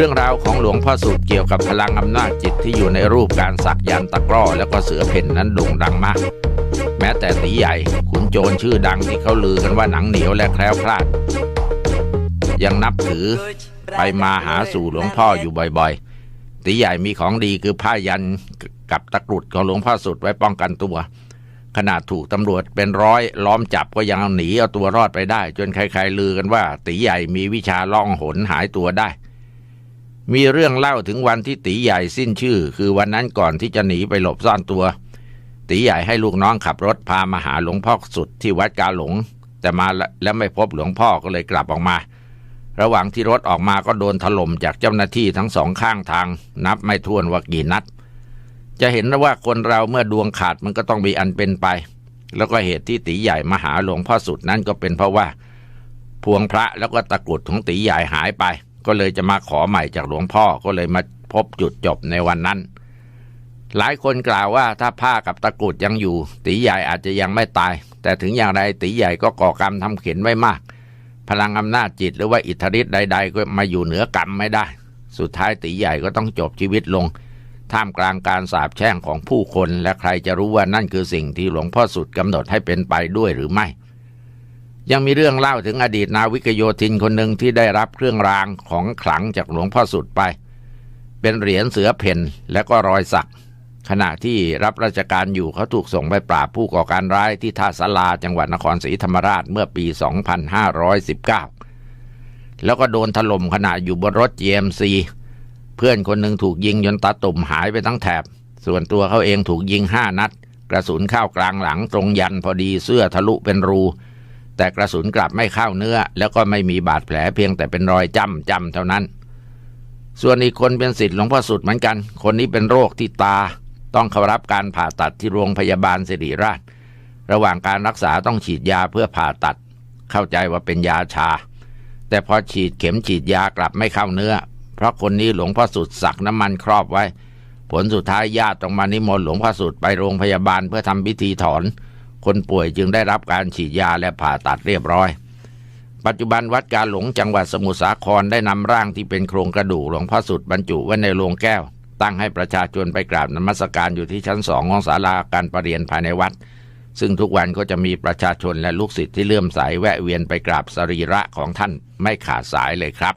เรื่องราวของหลวงพ่อสุดเกี่ยวกับพลังอำนาจจิตที่อยู่ในรูปการสักยันตะกร้อแล้วก็เสือเพ่นนั้นโด่งดังมาก แม้แต่ตีใหญ่ขุนโจรชื่อดังที่เขาลือกันว่าหนังเหนียวและแคล้วคลาด ยังนับถือไปมาหาสู่หลวงพ่ออยู่บ่อยๆตีใหญ่มีของดีคือผ้ายันกับตะกรุดของหลวงพ่อสุดไว้ป้องกันตัวขนาดถูกตำรวจเป็นร้อยล้อมจับก็ยังหนีเอาตัวรอดไปได้ จนใครๆลือกันว่าตีใหญ่มีวิชาล่องหนหายตัวได้ มีเรื่องเล่าถึงวันที่ตีใหญ่สิ้นชื่อ คือวันนั้นก่อนที่จะหนีไปหลบซ่อนตัว ตีใหญ่ให้ลูกน้องขับรถพามาหาหลวงพ่อสุดที่วัดกาหลง แต่มาแล้วไม่พบหลวงพ่อก็เลยกลับออกมา ระหว่างที่รถออกมาก็โดนถล่มจากเจ้าหน้าที่ทั้งสองข้างทาง นับไม่ถ้วนว่ากี่นัด จะเห็นว่าคนเราเมื่อดวงขาดมันก็ต้องมีอันเป็นไป แล้วก็เหตุที่ตีใหญ่มาหาหลวงพ่อสุดนั้นก็เป็นเพราะว่า พวงพระแล้วก็ตะกรุดของตีใหญ่หายไป ก็เลยจะมาขอใหม่จากหลวงพ่อก็เลยมาพบจุดจบในวันนั้น หลายคนกล่าวว่าถ้าผ้ากับตะกรุดยังอยู่ ตีใหญ่อาจจะยังไม่ตาย แต่ถึงอย่างไรตีใหญ่ก็ก่อกรรมทำเข็นไว้มาก พลังอำนาจจิตหรือว่าอิทธิฤทธิ์ใด ๆ ก็มาอยู่เหนือกรรมไม่ได้ สุดท้ายตีใหญ่ก็ต้องจบชีวิตลง ท่ามกลางการสาบแช่งของผู้คน และใครจะรู้ว่านั่นคือสิ่งที่หลวงพ่อสุดกำหนดให้เป็นไปด้วยหรือไม่ ยังมีเรื่องเล่าถึงอดีตนาวิกโยธินคนหนึ่งที่ได้รับเครื่องรางของขลังจากหลวงพ่อสุดไป เป็นเหรียญเสือเพ่นและก็รอยสัก ขณะที่รับราชการอยู่เขาถูกส่งไปปราบผู้ก่อการร้ายที่ท่าสาราจังหวัดนครศรีธรรมราชเมื่อปี 2519 แล้วก็โดนถล่มขณะอยู่บนรถ GMC เพื่อนคนหนึ่งถูกยิงจนตาตุ่มหายไปทั้งแถบ ส่วนตัวเขาเองถูกยิงห้านัด กระสุนเข้ากลางหลังตรงยันพอดีเสื้อทะลุเป็นรู แต่กระสุนกลับไม่เข้าเนื้อ แล้วก็ไม่มีบาดแผลเพียงแต่เป็นรอยจำจำเท่านั้น ส่วนอีกคนเป็นสิทธิ์หลวงพ่อสุดเหมือนกัน คนนี้เป็นโรคที่ตา ต้องเข้ารับการผ่าตัดที่โรงพยาบาลสิริราช ระหว่างการรักษาต้องฉีดยาเพื่อผ่าตัด เข้าใจว่าเป็นยาชา แต่พอฉีดเข็มฉีดยากลับไม่เข้าเนื้อ เพราะคนนี้หลวงพ่อสุดสักน้ำมันครอบไว้ ผลสุดท้ายญาติต้องมานิมนต์หลวงพ่อสุดไปโรงพยาบาลเพื่อทำพิธีถอน คนป่วยจึงได้รับการฉีดยาและผ่าตัดเรียบร้อย ปัจจุบันวัดกาหลงจังหวัดสมุทรสาครได้นำร่างที่เป็นโครงกระดูกหลวงพ่อสุดบรรจุไว้ในโลงแก้ว ตั้งให้ประชาชนไปกราบนมัสการอยู่ที่ชั้นสองของศาลาการประเรียนภายในวัด ซึ่งทุกวันก็จะมีประชาชนและลูกศิษย์ที่เลื่อมใสแวะเวียนไปกราบสรีระของท่านไม่ขาดสายเลยครับ